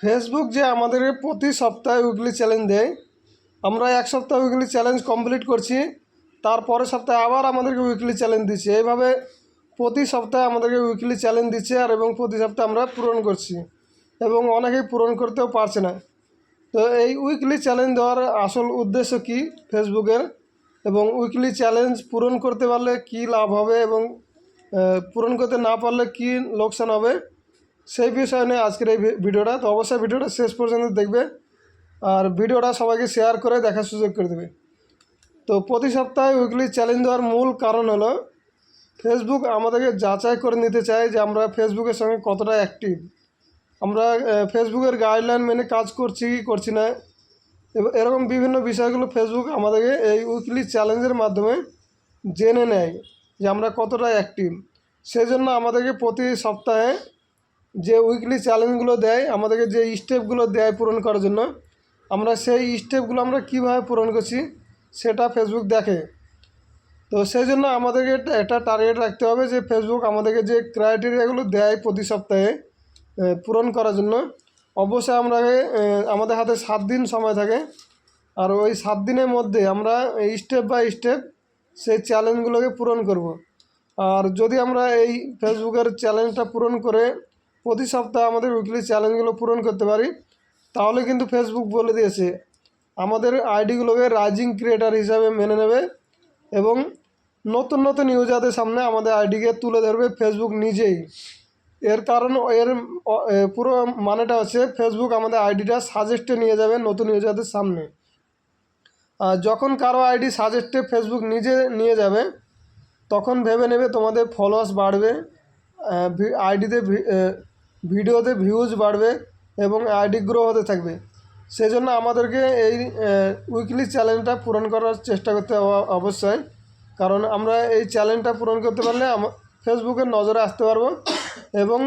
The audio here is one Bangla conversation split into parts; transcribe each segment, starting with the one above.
ফেসবুক যে আমাদের প্রতি সপ্তাহে উইকলি চ্যালেঞ্জ দেয়, আমরা এক সপ্তাহ উইকলি চ্যালেঞ্জ কমপ্লিট করছি তারপরের সপ্তাহে আবার আমাদেরকে উইকলি চ্যালেঞ্জ দিচ্ছে। এইভাবে প্রতি সপ্তাহে আমাদেরকে উইকলি চ্যালেঞ্জ দিচ্ছে আর এবং প্রতি সপ্তাহে আমরা পূরণ করছি এবং অনেকেই পূরণ করতেও পারছে না। তো এই উইকলি চ্যালেঞ্জ দেওয়ার আসল উদ্দেশ্য কি ফেসবুকের এবং উইকলি চ্যালেঞ্জ পূরণ করতে পারলে কি লাভ হবে এবং পূরণ করতে না পারলে কি লোকসান হবে? সেই বিষয় নিয়ে আজকের এই ভিডিওটা। তো অবশ্যই ভিডিওটা শেষ পর্যন্ত দেখবে আর ভিডিওটা সবাইকে শেয়ার করে দেখার সুযোগ করে দেবে। তো প্রতি সপ্তাহে উইকলি চ্যালেঞ্জ দেওয়ার মূল কারণ হলো ফেসবুক আমাদেরকে যাচাই করে নিতে চায় যে আমরা ফেসবুকের সঙ্গে কতটা অ্যাক্টিভ আমরা ফেসবুকের গাইডলাইন মেনে কাজ করছি কি করছি না এরকম বিভিন্ন বিষয়গুলো ফেসবুক আমাদেরকে এই উইকলি চ্যালেঞ্জের মাধ্যমে জেনে নেয় যে আমরা কতটা অ্যাক্টিভ সেই জন্য আমাদেরকে প্রতি সপ্তাহে যে উইকলি চ্যালেঞ্জগুলো দেয়, আমাদেরকে যে স্টেপগুলো দেয় পূরণ করার জন্য, আমরা সেই স্টেপগুলো আমরা কীভাবে পূরণ করছি সেটা ফেসবুক দেখে তো সেই জন্য আমাদেরকে একটা- টার্গেট রাখতে হবে যে ফেসবুক আমাদেরকে যে ক্রাইটেরিয়াগুলো দেয় প্রতি সপ্তাহে পূরণ করার জন্য, অবশ্যই আমরা আমাদের হাতে সাত দিন সময় থাকে আর ওই সাত দিনের মধ্যে আমরা স্টেপ বাই স্টেপ সেই চ্যালেঞ্জগুলোকে পূরণ করব। আর যদি আমরা এই ফেসবুকের চ্যালেঞ্জটা পূরণ করে প্রতি সপ্তাহে আমাদের উইকলি চ্যালেঞ্জগুলো পূরণ করতে পারি। তাহলে কিন্তু ফেসবুক বলে দিয়েছে, আমাদের আইডিগুলোকে রাইজিং ক্রিয়েটার হিসাবে মেনে নেবে এবং নতুন নতুন ইউজারদের সামনে আমাদের আইডিকে তুলে ধরবে ফেসবুক নিজেই। এর কারণ, এর পুরো মানেটা হচ্ছে ফেসবুক আমাদের আইডিটা সাজেস্টে নিয়ে যাবে নতুন ইউজারদের সামনে। যখন কারও আইডি সাজেস্টে ফেসবুক নিজে নিয়ে যাবে, তখন ভেবে নেবে তোমাদের ফলোয়ার্স বাড়বে আইডিতে ভিডিওতে ভিউজ বাড়বে এবং আইডি গ্রো হতে থাকবে। সেই জন্য আমাদেরকে এই উইকলি চ্যালেঞ্জটা পূরণ করার চেষ্টা করতে অবশ্যই। কারণ আমরা এই চ্যালেঞ্জটা পূরণ করতে পারলে ফেসবুকের নজরে আসতে পারব এবং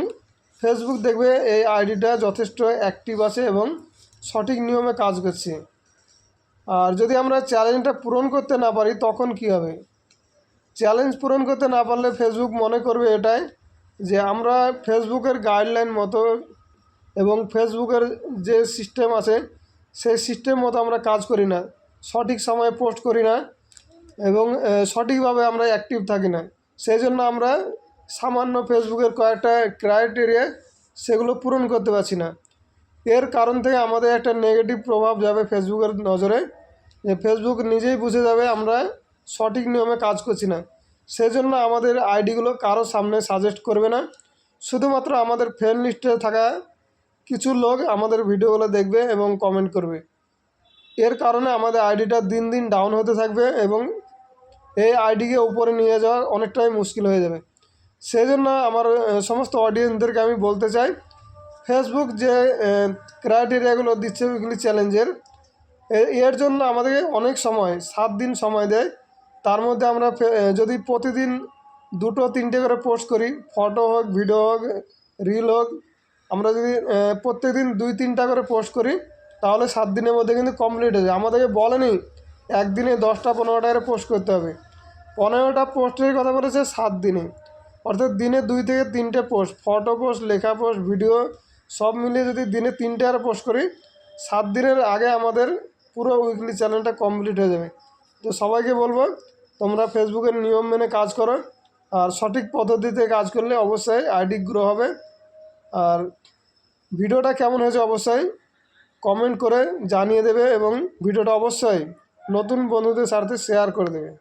ফেসবুক দেখবে এই আইডিটা যথেষ্ট অ্যাক্টিভ আছে এবং সঠিক নিয়মে কাজ করছে। আর যদি আমরা চ্যালেঞ্জটা পূরণ করতে না পারি, তখন কি হবে? চ্যালেঞ্জ পূরণ করতে না পারলে ফেসবুক মনে করবে এটাই যে আমরা ফেসবুকের গাইডলাইন মতো এবং ফেসবুকের যে সিস্টেম আছে, সেই সিস্টেম মতো আমরা কাজ করি না। সঠিক সময়ে পোস্ট করি না এবং সঠিকভাবে আমরা অ্যাক্টিভ থাকি না। সেই জন্য আমরা সামান্য ফেসবুকের কয়েকটা ক্রাইটেরিয়া সেগুলো পূরণ করতে পারছি না। এর কারণ থেকে আমাদের একটা নেগেটিভ প্রভাব যাবে ফেসবুকের নজরে। যে ফেসবুক নিজেই বুঝে যাবে আমরা সঠিক নিয়মে কাজ করছি না। সেই জন্য আমাদের আইডিগুলো কারও সামনে সাজেস্ট করবে না। শুধুমাত্র আমাদের ফ্রেন্ড লিস্টে থাকা কিছু লোক আমাদের ভিডিওগুলো দেখবে এবং কমেন্ট করবে। এর কারণে আমাদের আইডিটা দিন দিন ডাউন হতে থাকবে এবং এই আইডিকে উপরে নিয়ে যাওয়া অনেকটাই মুশকিল হয়ে যাবে। সেই জন্য আমার সমস্ত অডিয়েন্সদেরকে আমি বলতে চাই ফেসবুক যে ক্রাইটেরিয়াগুলো দিচ্ছে ওইগুলি চ্যালেঞ্জের এর জন্য আমাদেরকে অনেক সময়, সাত দিন সময় দেয়। তার মধ্যে আমরা যদি প্রতিদিন দুটো, তিনটে করে পোস্ট করি ফটো হোক ভিডিও হোক রিল হোক, আমরা যদি প্রত্যেকদিন দুই, তিনটা করে পোস্ট করি, তাহলে সাত দিনের মধ্যে কিন্তু কমপ্লিট হয়ে যায়। আমাদেরকে বলেনি একদিনে দশটা, পনেরোটা করে পোস্ট করতে হবে। পনেরোটা পোস্টের কথা বলেছে সাত দিনে। অর্থাৎ দিনে দুই থেকে তিনটে পোস্ট ফটো পোস্ট লেখা পোস্ট ভিডিও সব মিলিয়ে যদি দিনে তিনটে আর পোস্ট করি, সাত দিনের আগে আমাদের পুরো উইকলি চ্যানেলটা কমপ্লিট হয়ে যাবে। তো সবাইকে বলব তোমরা ফেসবুকের নিয়ম মেনে কাজ করো। আর সঠিক পদ্ধতিতে কাজ করলে অবশ্যই আইডি গ্রো হবে। আর ভিডিওটা কেমন হয়েছে অবশ্যই কমেন্ট করে জানিয়ে দেবে এবং ভিডিওটা অবশ্যই নতুন বন্ধুদের সাথে শেয়ার করে দেবে।